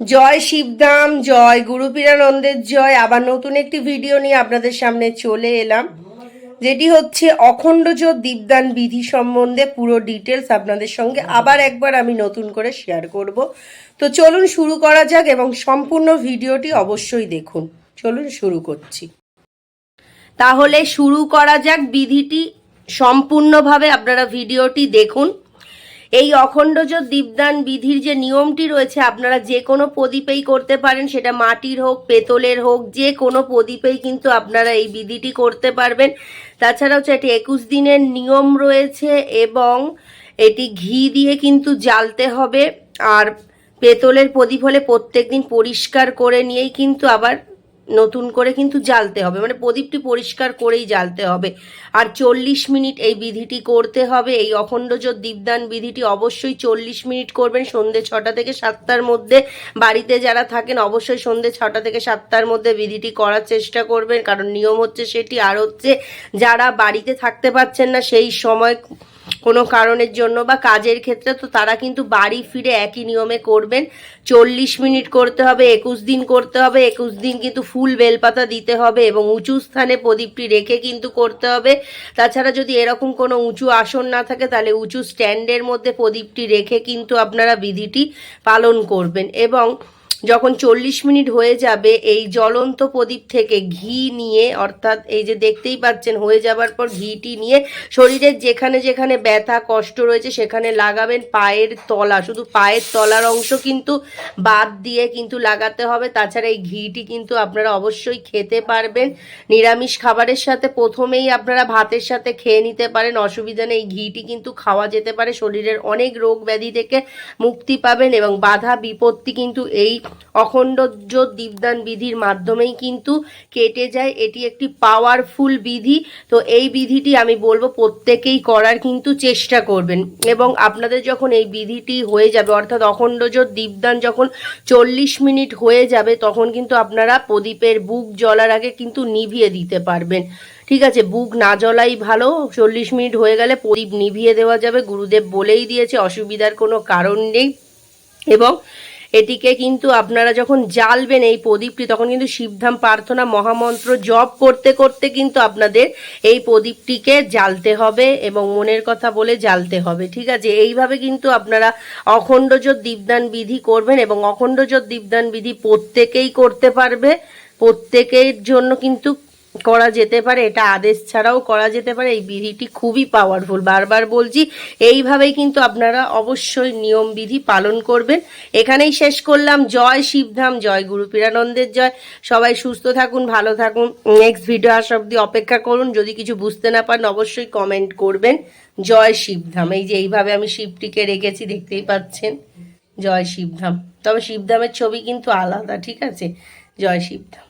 জয় শিবধাম, জয় গুরুপীরানন্দের জয়। আবার নতুন একটি ভিডিও নিয়ে আপনাদের সামনে চলে এলাম, যেটি হচ্ছে অখণ্ডজ দীপদান বিধি সম্বন্ধে পুরো ডিটেলস আপনাদের সঙ্গে আবার একবার আমি নতুন করে শেয়ার করব। তো চলুন শুরু করা যাক এবং সম্পূর্ণ ভিডিওটি অবশ্যই দেখুন। চলুন শুরু করছি। তাহলে শুরু করা যাক বিধিটি। সম্পূর্ণভাবে আপনারা ভিডিওটি দেখুন। এই অখণ্ডজ দীপদান বিধির যে নিয়মটি রয়েছে, আপনারা যে কোনো প্রদীপেই করতে পারেন, সেটা মাটির হোক, পেতলের হোক, যে কোনো প্রদীপেই কিন্তু আপনারা এই বিধিটি করতে পারবেন। তাছাড়া হচ্ছে এটি একুশ দিনের নিয়ম রয়েছে এবং এটি ঘি দিয়ে কিন্তু জ্বালতে হবে। আর পেতলের প্রদীপ হলে প্রত্যেক দিন পরিষ্কার করে নিয়েই কিন্তু আবার নতুন করে কিন্তু জ্বালতে হবে। মানে প্রদীপটি পরিষ্কার করেই জ্বালতে হবে। আর চল্লিশ মিনিট এই বিধিটি করতে হবে। এই অখণ্ডজ দীপদান বিধিটি অবশ্যই চল্লিশ মিনিট করবেন। সন্ধে ছটা থেকে সাতটার মধ্যে বাড়িতে যারা থাকেন, অবশ্যই সন্ধে ছটা থেকে সাতটার মধ্যে বিধিটি করার চেষ্টা করবেন। কারণ নিয়ম হচ্ছে সেটি, আর হচ্ছে যারা বাড়িতে থাকতে পারছেন না, সেই সময় কোনো কারণের জন্য বা কাজের ক্ষেত্রে, তো তারা কিন্তু বাড়ি ফিরে একই নিয়মে করবেন। চল্লিশ মিনিট করতে হবে, একুশ দিন করতে হবে, একুশ দিন কিন্তু ফুল বেলপাতা দিতে হবে এবং উঁচু স্থানে প্রদীপটি রেখে কিন্তু করতে হবে। তাছাড়া যদি এরকম কোনো উঁচু আসন না থাকে, তাহলে উঁচু স্ট্যান্ডের মধ্যে প্রদীপটি রেখে কিন্তু আপনারা বিধিটি পালন করবেন। এবং যখন চল্লিশ মিনিট হয়ে যাবে, এই জ্বলন্ত প্রদীপ থেকে ঘি নিয়ে, অর্থাৎ এই যে দেখতেই পাচ্ছেন, হয়ে যাবার পর ঘিটি নিয়ে শরীরের যেখানে যেখানে ব্যথা, কষ্ট রয়েছে, সেখানে লাগাবেন পায়ের তলা। শুধু পায়ের তলার অংশ কিন্তু বাদ দিয়ে কিন্তু লাগাতে হবে। তাছাড়া এই ঘিটি কিন্তু আপনারা অবশ্যই খেতে পারবেন। নিরামিষ খাবারের সাথে প্রথমেই আপনারা ভাতের সাথে খেয়ে নিতে পারেন। অসুবিধা নেই, ঘিটি কিন্তু খাওয়া যেতে পারে। শরীরের অনেক রোগ ব্যাধি থেকে মুক্তি পাবেন এবং বাধা বিপত্তি কিন্তু এই অখণ্ডজ দীপদান বিধির মাধ্যমেই কিন্তু কেটে যায়। এটি একটি পাওয়ারফুল বিধি। তো এই বিধিটি আমি বলব প্রত্যেকেই করার কিন্তু চেষ্টা করবেন। এবং আপনাদের যখন এই বিধিটি হয়ে যাবে, অর্থাৎ অখণ্ডজ দীপদান যখন চল্লিশ মিনিট হয়ে যাবে, তখন কিন্তু আপনারা প্রদীপের বুক জ্বলার আগে কিন্তু নিভিয়ে দিতে পারবেন। ঠিক আছে, বুক না জ্বলাই ভালো, চল্লিশ মিনিট হয়ে গেলে প্রদীপ নিভিয়ে দেওয়া যাবে। গুরুদেব বলেই দিয়েছে, অসুবিধার কোনো কারণ নেই। এবং এটিকে কিন্তু আপনারা যখন জ্বালবেন এই প্রদীপটি, তখন কিন্তু শিবধাম প্রার্থনা মহামন্ত্র জপ করতে করতে কিন্তু আপনাদের এই প্রদীপটিকে জ্বালতে হবে এবং মনের কথা বলে জ্বালতে হবে, ঠিক আছে? এইভাবে কিন্তু আপনারা অখণ্ডজ দীপদান বিধি করবেন এবং অখণ্ডজ দীপদান বিধি প্রত্যেকেই করতে পারবে। প্রত্যেকের জন্য কিন্তু করা যেতে পারে, এটা আদেশ ছাড়াও করা যেতে পারে, এই বিধিটি খুবই পাওয়ারফুল বারবার বলছি, এইভাবেই কিন্তু আপনারা অবশ্যই নিয়ম বিধি পালন করবেন। এখানেই শেষ করলাম। জয় শিবধাম, জয় গুরু পীরানন্দের জয়। সবাই সুস্থ থাকুন, ভালো থাকুন। নেক্সট ভিডিও আসা অব্দি অপেক্ষা করুন। যদি কিছু বুঝতে না পারেন, অবশ্যই কমেন্ট করবেন। জয় শিবধাম। এই যে এইভাবে আমি শিবটিকে রেখেছি, দেখতেই পাচ্ছেন। জয় শিবধাম। তবে শিবধামের ছবি কিন্তু আলাদা, ঠিক আছে? জয় শিবধাম।